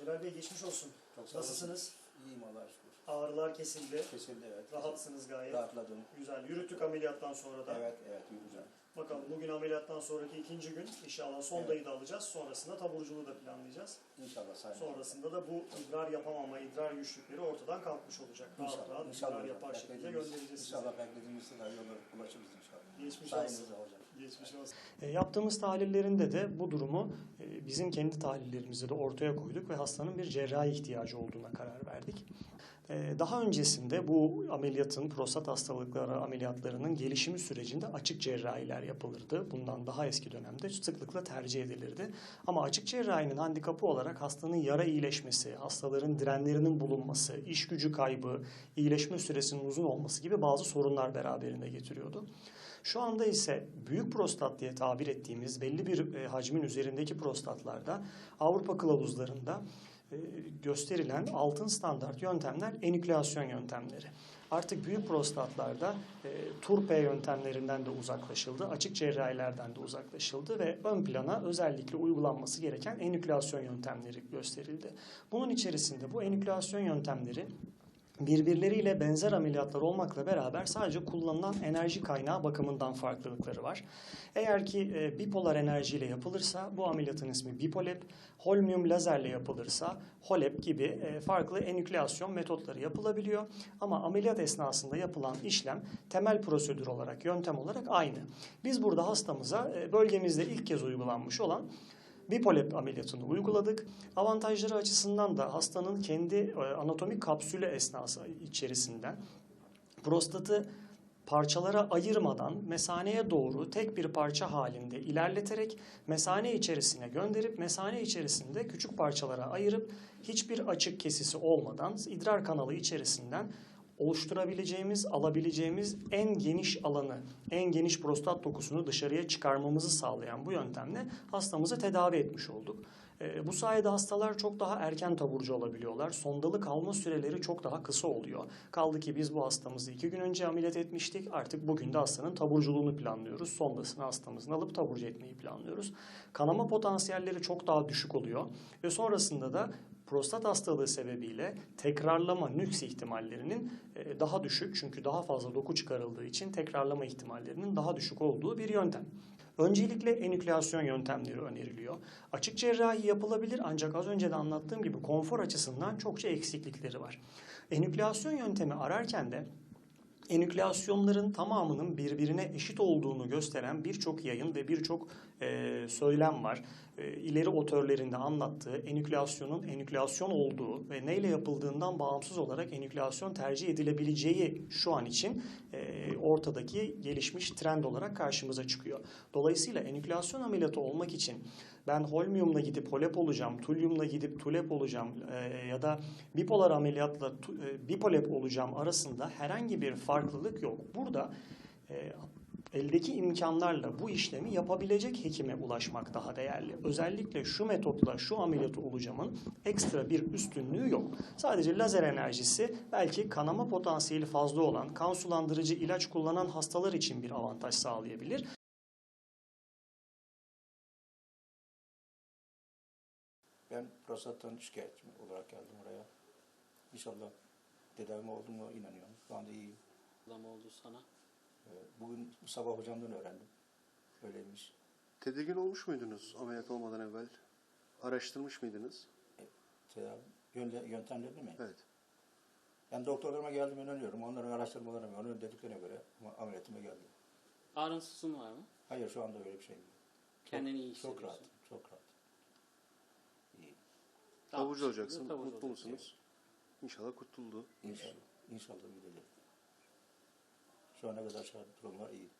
Celal Bey geçmiş olsun. Çok. Nasılsınız? İyiyim Allah'a şükür. Ağrılar kesildi. Kesildi evet. Rahatsınız gayet. Rahatladım. Güzel. Yürüttük ameliyattan sonra da. Evet evet güzel. Bakalım bugün ameliyattan sonraki ikinci gün inşallah son Evet. dayı da alacağız. Sonrasında taburculuğu da planlayacağız. İnşallah sayın. Sonrasında da bu idrar yapamama, idrar güçlükleri ortadan kalkmış olacak. Rahat İnşallah. rahat İnşallah. idrar yapar şekilde göndereceğiz sizi. İnşallah beklediğimiz kadar yola ulaşırız inşallah. Geçmiş olsun. Sayenizde hocam. E, yaptığımız tahlillerinde de bu durumu e, bizim kendi tahlillerimizde de ortaya koyduk ve hastanın bir cerrahi ihtiyacı olduğuna karar verdik. E, daha öncesinde bu ameliyatın prostat hastalıkları ameliyatlarının gelişimi sürecinde açık cerrahiler yapılırdı. Bundan daha eski dönemde sıklıkla tercih edilirdi. Ama açık cerrahinin handikapı olarak hastanın yara iyileşmesi, hastaların direnlerinin bulunması, iş gücü kaybı, iyileşme süresinin uzun olması gibi bazı sorunlar beraberinde getiriyordu. Şu anda ise büyük prostat diye tabir ettiğimiz belli bir e, hacmin üzerindeki prostatlarda Avrupa kılavuzlarında gösterilen altın standart yöntemler enükleasyon yöntemleri. Artık büyük prostatlarda e, TURP yöntemlerinden de uzaklaşıldı, açık cerrahilerden de uzaklaşıldı ve ön plana özellikle uygulanması gereken enükleasyon yöntemleri gösterildi. Bunun içerisinde bu enükleasyon yöntemleri birbirleriyle benzer ameliyatlar olmakla beraber sadece kullanılan enerji kaynağı bakımından farklılıkları var. Eğer ki e, bipolar enerjiyle yapılırsa bu ameliyatın ismi bipolep, holmium lazerle yapılırsa holep gibi e, farklı enükleasyon metotları yapılabiliyor. Ama ameliyat esnasında yapılan işlem temel prosedür olarak, yöntem olarak aynı. Biz burada hastamıza e, bölgemizde ilk kez uygulanmış olan Bipolep ameliyatını uyguladık. Avantajları açısından da hastanın kendi e, anatomik kapsülü esnası içerisinden prostatı parçalara ayırmadan mesaneye doğru tek bir parça halinde ilerleterek mesane içerisine gönderip mesane içerisinde küçük parçalara ayırıp hiçbir açık kesisi olmadan idrar kanalı içerisinden oluşturabileceğimiz, alabileceğimiz en geniş alanı, en geniş prostat dokusunu dışarıya çıkarmamızı sağlayan bu yöntemle hastamızı tedavi etmiş olduk. Ee, bu sayede hastalar çok daha erken taburcu olabiliyorlar. Sondalı kalma süreleri çok daha kısa oluyor. Kaldı ki biz bu hastamızı iki gün önce ameliyat etmiştik. Artık bugün de hastanın taburculuğunu planlıyoruz. Sondasını hastamızın alıp taburcu etmeyi planlıyoruz. Kanama potansiyelleri çok daha düşük oluyor. Ve sonrasında da prostat hastalığı sebebiyle tekrarlama nüks ihtimallerinin e, daha düşük çünkü daha fazla doku çıkarıldığı için tekrarlama ihtimallerinin daha düşük olduğu bir yöntem. Öncelikle enükleasyon yöntemleri öneriliyor. Açık cerrahi yapılabilir ancak az önce de anlattığım gibi konfor açısından çokça eksiklikleri var. Enükleasyon yöntemi ararken de enükleasyonların tamamının birbirine eşit olduğunu gösteren birçok yayın ve birçok e, söylem var. E, ileri otörlerinde anlattığı enükleasyonun enükleasyon olduğu ve neyle yapıldığından bağımsız olarak enükleasyon tercih edilebileceği şu an için e, ortadaki gelişmiş trend olarak karşımıza çıkıyor. Dolayısıyla enükleasyon ameliyatı olmak için ben holmiumla gidip holep olacağım, tulyumla gidip tulep olacağım e, ya da bipolar ameliyatla e, bipolep olacağım arasında herhangi bir farklılık yok. Burada e, eldeki imkanlarla bu işlemi yapabilecek hekime ulaşmak daha değerli. Özellikle şu metotla şu ameliyatı olacağımın ekstra bir üstünlüğü yok. Sadece lazer enerjisi belki kanama potansiyeli fazla olan, kan sulandırıcı ilaç kullanan hastalar için bir avantaj sağlayabilir. Ben prostattan şikayetçi olarak geldim oraya. İnşallah tedavime olduğuma inanıyorum. Şu anda iyiyim. Adam oldu sana. Ee, Bugün bu sabah hocamdan öğrendim. Öyleymiş. Tedirgin olmuş muydunuz ameliyat olmadan evvel? Araştırmış mıydınız? Tedavi yönde, yöntemlerini mi? Evet. Ben doktorlarıma geldim inanıyorum. Onların araştırmalarına, onların dediklerine göre ameliyatıma geldim. Ağrınsızın var mı? Hayır şu anda öyle bir şey yok. Kendini çok, iyi Çok hissediyorsun. rahat. Çok rahat. Taburcu olacaksın. taburcu Mutlu olacaksın. musunuz? İnşallah kurtuldu. İnşallah. İnşallah gidelim. Şu ana kadar şartlı durumlar iyi.